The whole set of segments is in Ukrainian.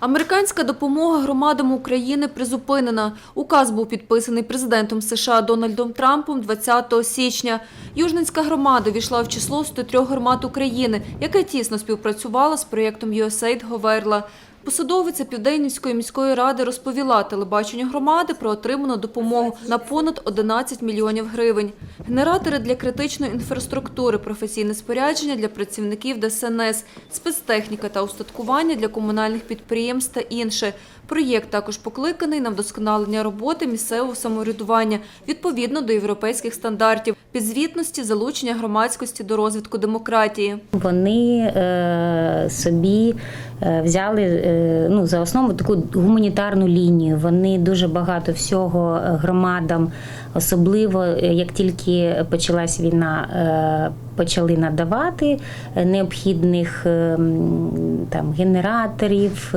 Американська допомога громадам України призупинена. Указ був підписаний президентом США Дональдом Трампом 20 січня. Южненська громада війшла в число 103 громад України, яка тісно співпрацювала з проєктом USAID Говерла. Посадовиця Південнівської міської ради розповіла телебаченню громади про отриману допомогу на понад 11 мільйонів гривень. Генератори для критичної інфраструктури, професійне спорядження для працівників ДСНС, спецтехніка та устаткування для комунальних підприємств та інше. Проєкт також покликаний на вдосконалення роботи місцевого самоврядування відповідно до європейських стандартів, підзвітності, залучення громадськості до розвитку демократії. Вони е, собі е, взяли е, ну, за основу таку гуманітарну лінію. Вони дуже багато всього е, громадам, особливо е, як тільки почалась війна, е, почали надавати необхідних е, там, генераторів.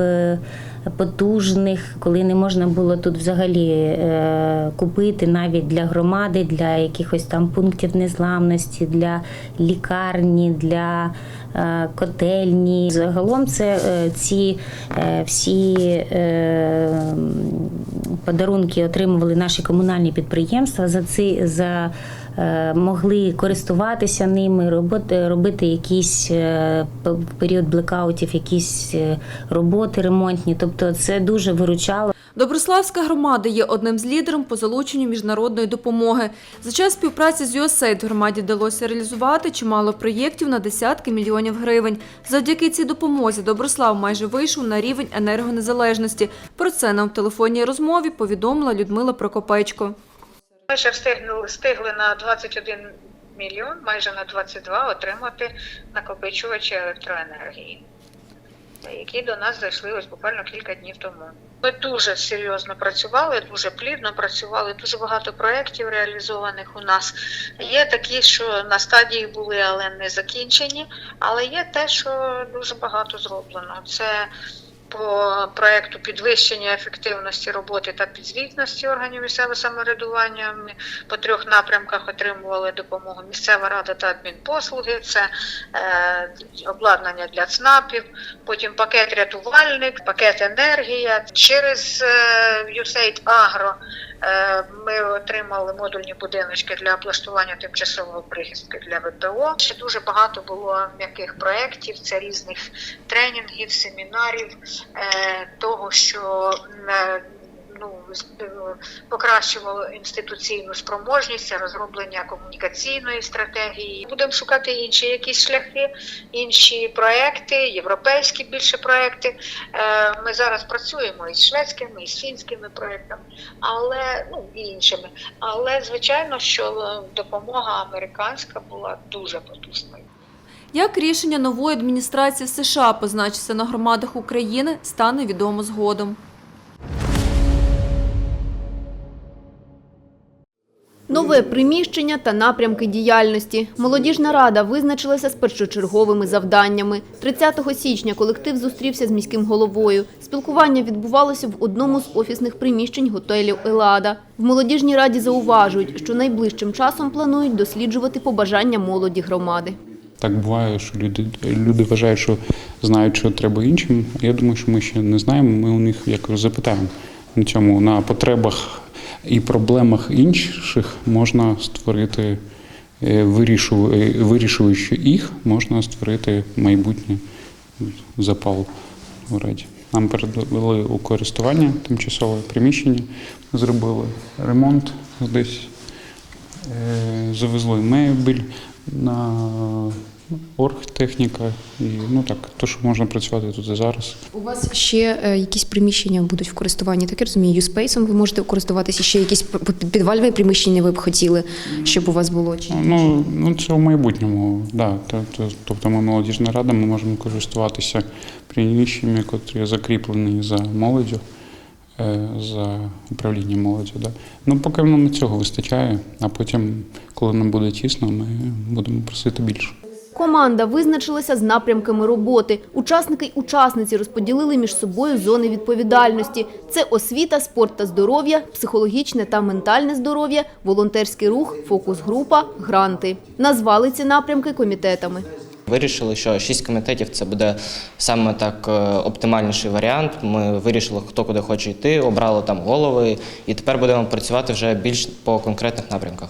Потужних, коли не можна було тут взагалі е, купити навіть для громади, для якихось там пунктів незламності, для лікарні, для е, котельні. Загалом це е, ці всі подарунки отримували наші комунальні підприємства. За ці за могли користуватися ними, робити, робити якісь е, період блекаутів, якісь е, роботи ремонтні. Тобто це дуже виручало. Доброславська громада є одним з лідерів по залученню міжнародної допомоги. За час співпраці з USAID громаді вдалося реалізувати чимало проєктів на десятки мільйонів гривень. Завдяки цій допомозі Доброслав майже вийшов на рівень енергонезалежності. Про це нам в телефонній розмові повідомила Людмила Прокопечко. Ми ще встигли, встигли на 21 мільйон, майже на 22 отримати накопичувачі електроенергії, які до нас зайшли ось буквально кілька днів тому. Ми дуже серйозно працювали, дуже плідно працювали, дуже багато проєктів реалізованих у нас. Є такі, що на стадії були, але не закінчені. Але є те, що дуже багато зроблено. Це по проекту підвищення ефективності роботи та підзвітності органів місцевого самоврядування. По трьох напрямках отримували допомогу місцева рада та адмінпослуги. Це е, обладнання для ЦНАПів, потім пакет рятувальник, пакет енергія. Через е, USAID е, ми отримали модульні будиночки для облаштування тимчасового прихистку для ВПО. Ще дуже багато було м'яких проєктів, це різних тренінгів, семінарів, е, того, що е, ну, з- е, покращувало інституційну спроможність, розроблення комунікаційної стратегії. Будемо шукати інші якісь шляхи, інші проекти, європейські більше проекти. Е, Ми зараз працюємо із шведськими, із фінськими проектами, але ну і іншими. Але звичайно, що е, допомога американська була дуже потужною. Як рішення нової адміністрації США позначиться на громадах України, стане відомо згодом. Нове приміщення та напрямки діяльності. Молодіжна рада визначилася з першочерговими завданнями. 30 січня колектив зустрівся з міським головою. Спілкування відбувалося в одному з офісних приміщень готелю «Елада». В молодіжній раді зауважують, що найближчим часом планують досліджувати побажання молоді громади. Так буває, що люди, люди вважають, що знають, що треба іншим. Я думаю, що ми ще не знаємо. Ми у них якось запитаємо на цьому на потребах і проблемах інших можна створити, е, е, вирішуючи їх, можна створити майбутнє запал у раді. Нам передали у користування тимчасове приміщення, зробили ремонт десь Е, Завезли мебель на оргтехніка і ну так, то, що можна працювати тут і зараз. У вас ще е, якісь приміщення будуть в користуванні, так я розумію, юспейсом ви можете користуватися ще якісь п- п- приміщення ви б хотіли, щоб у вас було чи Ну, ну це в майбутньому, да. Тобто, тобто ми молодіжна рада, ми можемо користуватися приміщеннями, які закріплені за молоддю, е, за управлінням молоді. Да. Ну, поки нам цього вистачає, а потім, коли нам буде тісно, ми будемо просити більше. Команда визначилася з напрямками роботи. Учасники й учасниці розподілили між собою зони відповідальності. Це освіта, спорт та здоров'я, психологічне та ментальне здоров'я, волонтерський рух, фокус-група, гранти. Назвали ці напрямки комітетами. Вирішили, що шість комітетів це буде саме так е, оптимальніший варіант. Ми вирішили, хто куди хоче йти, обрали там голови, і тепер будемо працювати вже більш по конкретних напрямках.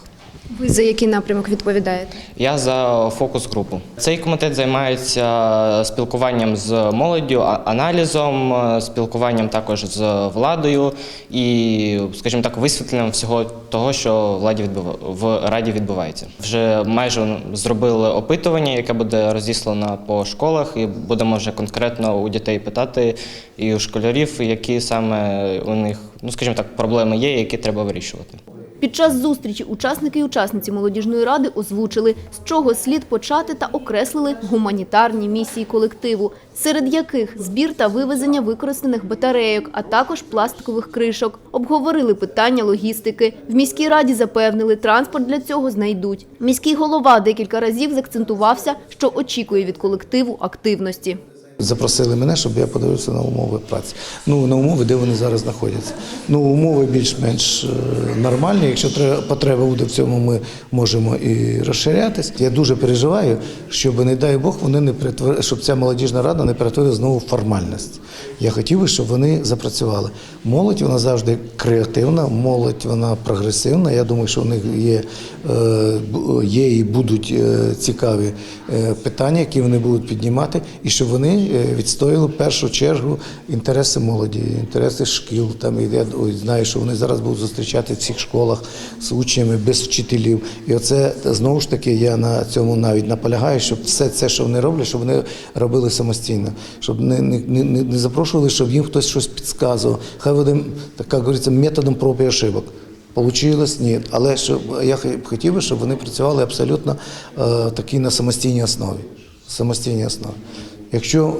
Ви за який напрямок відповідаєте? Я за фокус групу. Цей комітет займається спілкуванням з молоддю, аналізом, е, спілкуванням також з владою і, скажімо так, висвітленням всього того, що владі в раді відбувається. Вже майже зробили опитування, яке буде розіслано по школах, і будемо вже конкретно у дітей питати і у школярів, які саме у них, ну скажімо так, проблеми є, які треба вирішувати. Під час зустрічі учасники і учасниці молодіжної ради озвучили, з чого слід почати та окреслили гуманітарні місії колективу, серед яких збір та вивезення використаних батарейок, а також пластикових кришок. Обговорили питання логістики. В міській раді запевнили, транспорт для цього знайдуть. Міський голова декілька разів закцентувався, що очікує від колективу активності. Запросили мене, щоб я подивився на умови праці. Ну на умови, де вони зараз знаходяться. Ну умови більш-менш е, нормальні. Якщо треба потреба буде в цьому, ми можемо і розширятись. Я дуже переживаю, щоб не дай Бог вони не перетвор... щоб ця молодіжна рада не перетворила знову в формальність. Я хотів би, щоб вони запрацювали. Молодь вона завжди креативна, молодь вона прогресивна. Я думаю, що в них є, е, є і будуть е, цікаві питання, які вони будуть піднімати, і щоб вони відстояли в першу чергу інтереси молоді, інтереси шкіл. Там я знаю, що вони зараз будуть зустрічати в всіх школах з учнями без вчителів. І оце знову ж таки я на цьому навіть наполягаю, щоб все це, що вони роблять, щоб вони робили самостійно, щоб не, не, не, не запрошували, щоб їм хтось щось підказував. Хай буде, так говориться, методом проб і ошибок. Получилось? Ні. Але щоб я хотів би, щоб вони працювали абсолютно е, такі на самостійній основі. Самостійній основі. Якщо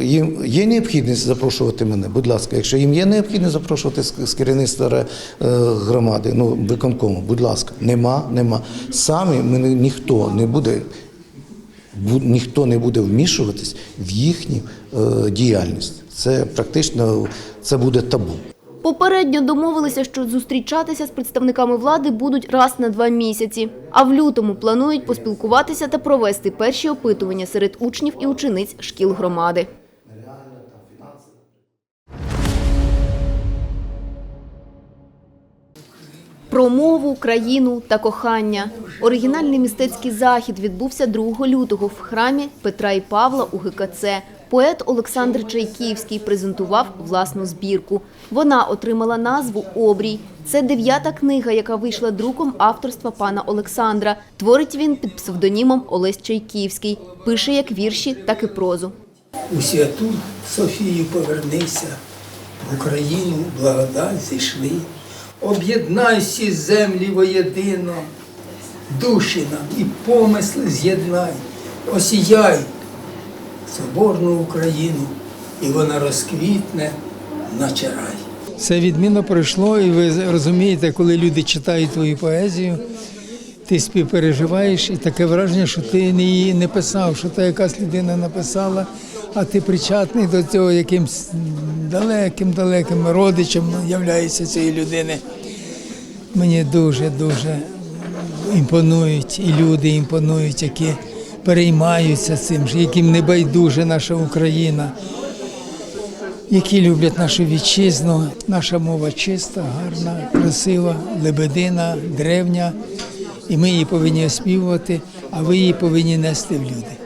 їм є необхідність запрошувати мене, будь ласка, якщо їм є необхідність запрошувати з, керівництва е, громади, ну виконкому, будь ласка, нема, нема. Самі мене ніхто не буде, бу- ніхто не буде вмішуватись в їхню е, діяльність. Це практично це буде табу. Попередньо домовилися, що зустрічатися з представниками влади будуть раз на два місяці. А в лютому планують поспілкуватися та провести перші опитування серед учнів і учениць шкіл громади. Про мову, країну та кохання. Оригінальний мистецький захід відбувся 2 лютого в храмі Петра і Павла у ГКЦ. Поет Олександр Чайківський презентував власну збірку. Вона отримала назву Обрій. Це дев'ята книга, яка вийшла друком авторства пана Олександра. Творить він під псевдонімом Олесь Чайківський. Пише як вірші, так і прозу. У святу Софію повернися, в Україну благодать зійшли. Об'єднай всі землі воєдино, душі нам і помисли з'єднай, осіяй соборну Україну, і вона розквітне, наче рай. Це відмінно пройшло, і ви розумієте, коли люди читають твою поезію, ти співпереживаєш, і таке враження, що ти не її не писав, що то якась людина написала, а ти причетний до цього якимсь далеким, далеким родичем являєшся цієї людини. Мені дуже дуже імпонують і люди імпонують, які переймаються цим, яким не байдуже наша Україна які люблять нашу вітчизну. Наша мова чиста, гарна, красива, лебедина, древня, і ми її повинні оспівувати, а ви її повинні нести в люди.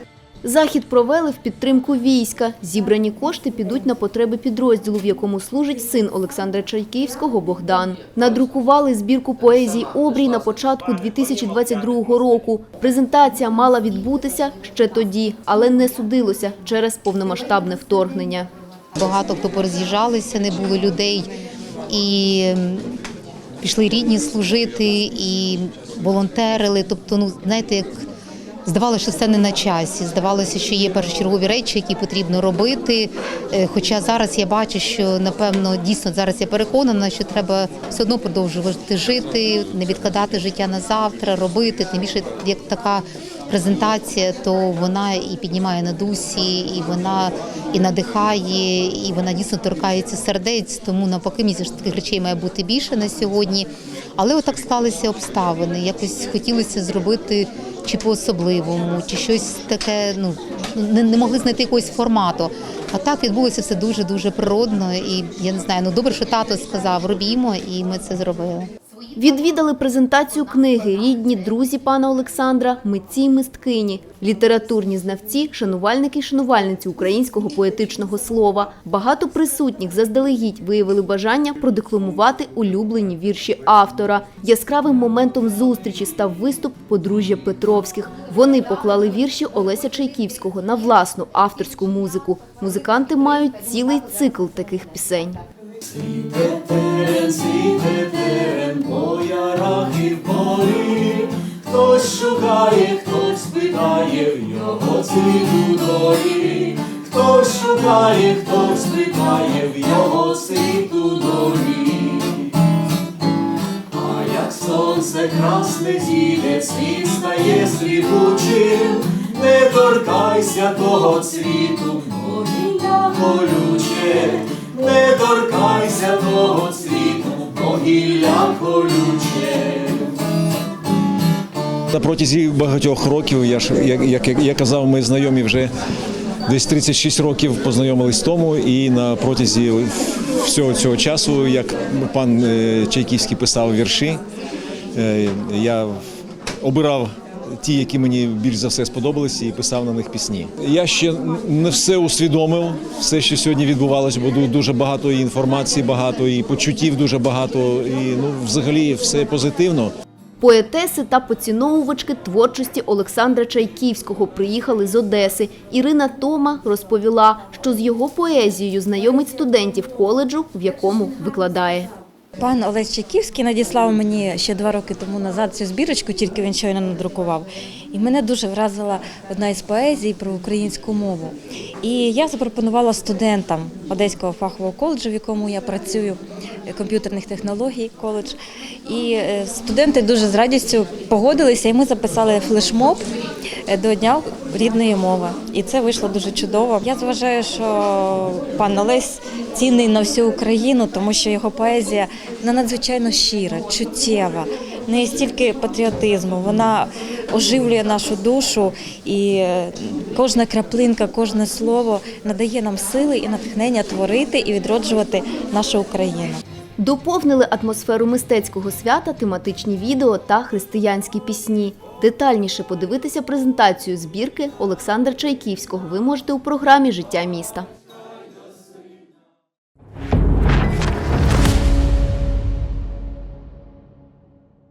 Захід провели в підтримку війська. Зібрані кошти підуть на потреби підрозділу, в якому служить син Олександра Чайківського Богдан. Надрукували збірку поезії «Обрій» на початку 2022 року. Презентація мала відбутися ще тоді, але не судилося через повномасштабне вторгнення. Багато хто пороз'їжджалися, не було людей, і пішли рідні служити, і волонтерили. Тобто, ну знаєте, як здавалося, що все не на часі. Здавалося, що є першочергові речі, які потрібно робити. Е, Хоча зараз я бачу, що напевно дійсно зараз я переконана, що треба все одно продовжувати жити, не відкладати життя на завтра, робити. Тим більше як така презентація, то вона і піднімає на дусі, і вона і надихає, і вона дійсно торкається сердець. Тому навпаки, мені таких речей має бути більше на сьогодні. Але отак склалися обставини. Якось хотілося зробити чи по-особливому, чи щось таке, ну не, не могли знайти якогось формату. А так відбулося все дуже дуже природно, і я не знаю, ну добре, що тато сказав, робімо, і ми це зробили. Відвідали презентацію книги рідні, друзі пана Олександра, митці й мисткині, літературні знавці, шанувальники й шанувальниці українського поетичного слова. Багато присутніх заздалегідь виявили бажання продекламувати улюблені вірші автора. Яскравим моментом зустрічі став виступ подружжя Петровських. Вони поклали вірші Олеся Чайківського на власну авторську музику. Музиканти мають цілий цикл таких пісень. Світе по ярах і в хтось шукає, хтось питає в його цвіту долі, хтось шукає, хтось питає в його цвіту долі. А як сонце красне зійде, світ стає сліпучим, не торкайся того цвіту, бо гілля колюче, не торкайся того цвіту, бо гілля колюче. На протязі багатьох років, я ж як, як я казав, ми знайомі вже десь 36 років познайомились тому, і на протязі всього цього часу, як пан е, Чайківський писав вірші, е, я обирав ті, які мені більш за все сподобалися, і писав на них пісні. Я ще не все усвідомив, все, що сьогодні відбувалося, бо дуже багато і інформації, багато і почуттів дуже багато, і ну взагалі все позитивно. Поетеси та поціновувачки творчості Олександра Чайківського приїхали з Одеси. Ірина Тома розповіла, що з його поезією знайомить студентів коледжу, в якому викладає. Пан Олесь Чайківський надіслав мені ще два роки тому назад цю збірочку, тільки він щойно надрукував. І мене дуже вразила одна із поезій про українську мову. І я запропонувала студентам Одеського фахового коледжу, в якому я працюю, комп'ютерних технологій коледж. І е, студенти дуже з радістю погодилися, і ми записали флешмоб е, до Дня рідної мови. І це вийшло дуже чудово. Я зважаю, що пан Олесь цінний на всю Україну, тому що його поезія надзвичайно щира, чуттєва. В неї стільки патріотизму, вона оживлює нашу душу, і е, кожна краплинка, кожне слово надає нам сили і натхнення творити і відроджувати нашу Україну. Доповнили атмосферу мистецького свята тематичні відео та християнські пісні. Детальніше подивитися презентацію збірки Олександра Чайківського ви можете у програмі Життя міста.